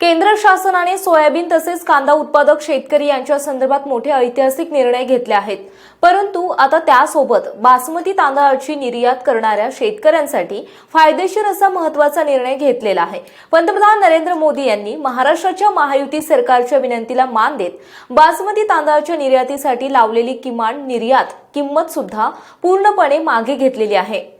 केंद्र शासनाने सोयाबीन तसेच कांदा उत्पादक शेतकरी यांच्या संदर्भात मोठे ऐतिहासिक निर्णय घेतले आहेत. परंतु आता त्यासोबत बासमती तांदळाची निर्यात करणाऱ्या शेतकऱ्यांसाठी फायदेशीर असा महत्त्वाचा निर्णय घेतलेला आहे. पंतप्रधान नरेंद्र मोदी यांनी महाराष्ट्राच्या महायुती सरकारच्या विनंतीला मान देत बासमती तांदळाच्या निर्यातीसाठी लावलेली किमान निर्यात किंमत सुद्धा पूर्णपणे मागे घेतलेली आहे.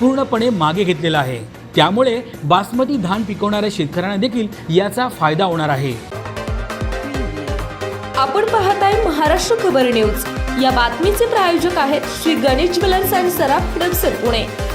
पूर्णपणे मागे घेतलेला आहे. त्यामुळे बासमती धान पिकवणाऱ्या शेतकऱ्यांना देखील याचा फायदा होणार आहे. आपण पाहताय महाराष्ट्र खबर न्यूज. या बातमीचे प्रायोजक आहेत श्री गणेश ज्वेलर्स अँड सराफ पुणे.